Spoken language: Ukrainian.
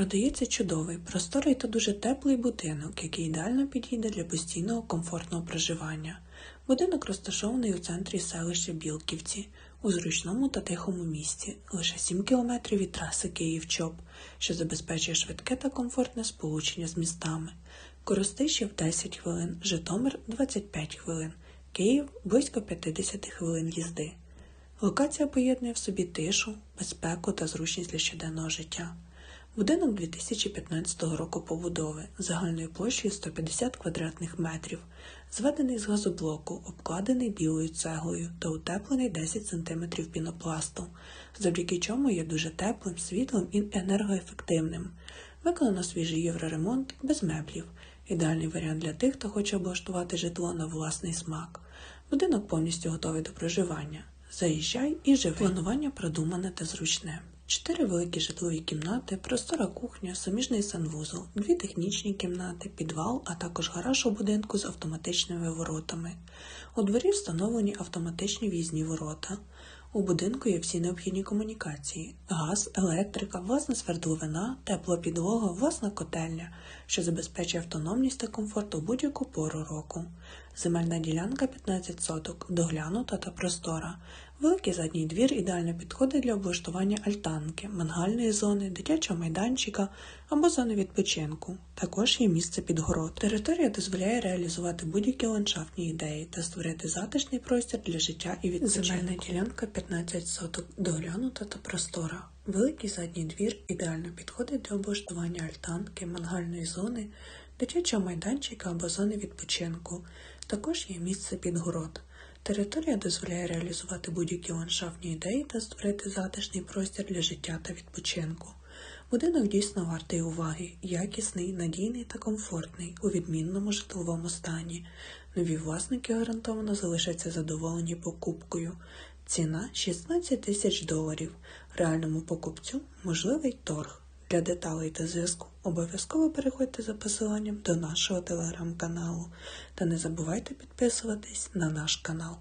Продається чудовий, просторий та дуже теплий будинок, який ідеально підійде для постійного комфортного проживання. Будинок розташований у центрі селища Білківці, у зручному та тихому місті, лише 7 кілометрів від траси Київ-Чоп, що забезпечує швидке та комфортне сполучення з містами. Коростишів 10 хвилин, Житомир 25 хвилин, Київ близько 50 хвилин їзди. Локація поєднує в собі тишу, безпеку та зручність для щоденного життя. Будинок 2015 року побудови загальною площею 150 квадратних метрів, зведений з газоблоку, обкладений білою цеглою та утеплений 10 см пінопласту, завдяки чому є дуже теплим, світлим і енергоефективним. Виконано свіжий євроремонт без меблів. Ідеальний варіант для тих, хто хоче облаштувати житло на власний смак. Будинок повністю готовий до проживання. Заїжджай і живи. Планування продумане та зручне. Чотири великі житлові кімнати, простора кухня, суміжний санвузол, дві технічні кімнати, підвал, а також гараж у будинку з автоматичними воротами. У дворі встановлені автоматичні в'їзні ворота. У будинку є всі необхідні комунікації: газ, електрика, власна свердловина, тепла підлога, власна котельня, що забезпечує автономність та комфорт у будь-яку пору року. Земельна ділянка 15 соток, доглянута та простора. Великий задній двір ідеально підходить для облаштування альтанки, мангальної зони, дитячого майданчика або зони відпочинку. Також є місце під город. Територія дозволяє реалізувати будь-які ландшафтні ідеї та створити затишний простір для життя і відпочинку. Земельна ділянка 15 соток, доглянута та простора. Великий задній двір ідеально підходить для облаштування альтанки, мангальної зони, дитячого майданчика або зони відпочинку. Також є місце під город. Територія дозволяє реалізувати будь-які ландшафтні ідеї та створити затишний простір для життя та відпочинку. Будинок дійсно вартий уваги, якісний, надійний та комфортний у відмінному житловому стані. Нові власники гарантовано залишаться задоволені покупкою. Ціна 16 тисяч доларів. Реальному покупцю можливий торг. Для деталей та зв'язку обов'язково переходьте за посиланням до нашого телеграм-каналу та не забувайте підписуватись на наш канал.